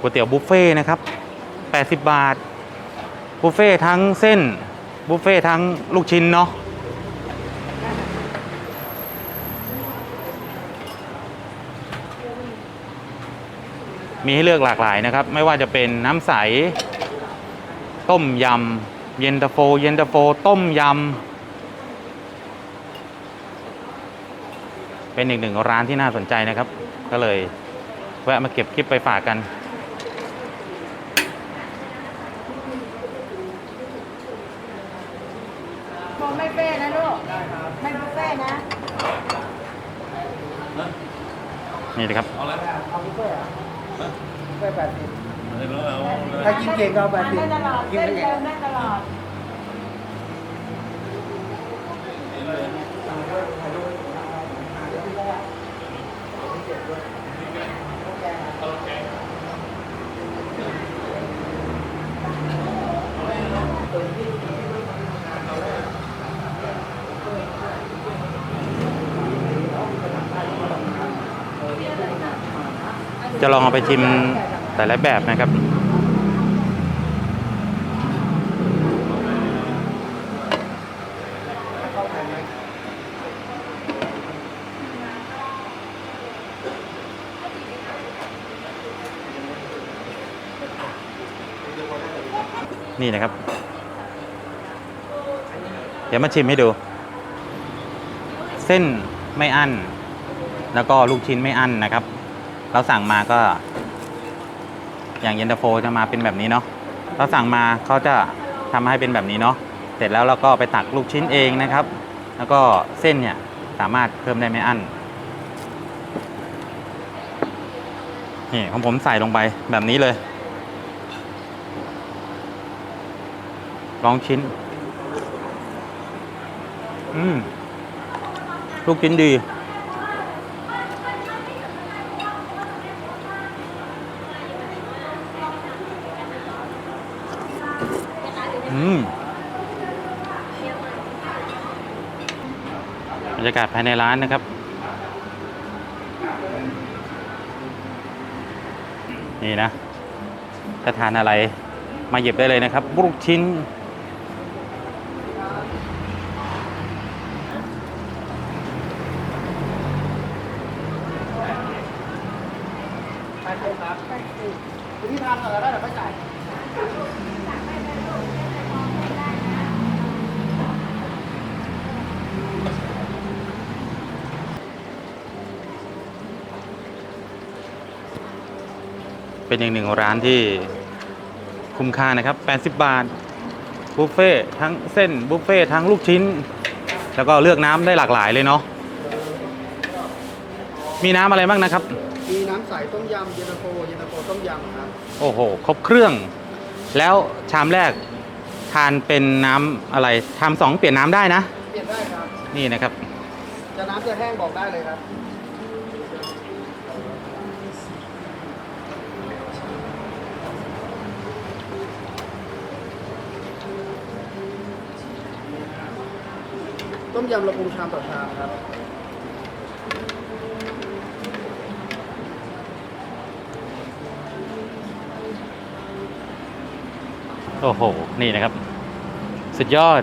ก๋วยเตี๋ยวบุฟเฟ่ต์นะครับ 80 บาท บุฟเฟ่ต์ทั้งเส้น บุฟเฟ่ต์ทั้งลูกชิ้นเนาะมีให้เลือกหลากหลายนะครับ ไม่ว่าจะเป็นน้ำใส ต้มยำ เย็นตาโฟ เย็นตาโฟ ต้มยำ เป็นอีกหนึ่งร้านที่น่าสนใจนะครับ ก็เลยแวะมาเก็บคลิปไปฝากกัน โมไม่เป้นะลูกไม่บุฟเฟ่นะนี่นะครับ เอาบุฟเฟ่ต์เหรอบุฟเฟ่ต์แปดสิบถ้ากินเก่งก็เอาแปดสิบได้ตลอดกินเส้นไม่เดิเก่งมได้ตลอด จะลองเอาไปชิมแต่ละแบบนะครับ นี่นะครับ เดี๋ยวมาชิมให้ดู เส้นไม่อั้น แล้วก็ลูกชิ้นไม่อั้นนะครับ เราสั่งมาก็ อย่างเย็นตาโฟจะมาเป็นแบบนี้เนาะเราสั่งมาเขาจะทำให้เป็นแบบนี้เนาะเสร็จแล้วเราก็ไปตักลูกชิ้นเองนะครับ แล้วก็เส้นเนี่ยสามารถเพิ่มได้ไม่อั้นนี่ของผมใส่ลงไปแบบนี้เลยลองชิ้น อืม ลูกชิ้นดี อืมบรรยากาศภายในร้านนะครับ นี่นะถ้าทานอะไรมาหยิบได้เลยนะครับลูกชิ้นแปดสิบครับคุณที่ทานก่อนแล้วได้เดี๋ยวค่อยจ่าย เป็นอีกหนึ่งร้านที่คุ้มค่านะครับ 80 บาทบุฟเฟ่ต์ทั้งเส้นบุฟเฟ่ต์ทั้งลูกชิ้น แล้วก็เลือกน้ำได้หลากหลายเลยเนาะมีน้ำอะไรบ้างนะครับ มีน้ำใสต้มยำเย็นตาโฟเย็นตาโฟต้มยำครับโอ้โห ครบเครื่อง แล้วชามแรกทานเป็นน้ำอะไรทำสองเปลี่ยนน้ำได้นะ เปลี่ยนได้ครับ นี่นะครับ จะน้ำจะแห้งบอกได้เลยครับ ต้มยำระพงชามต่อชามครับ โอ้โห นี่นะครับ สุดยอด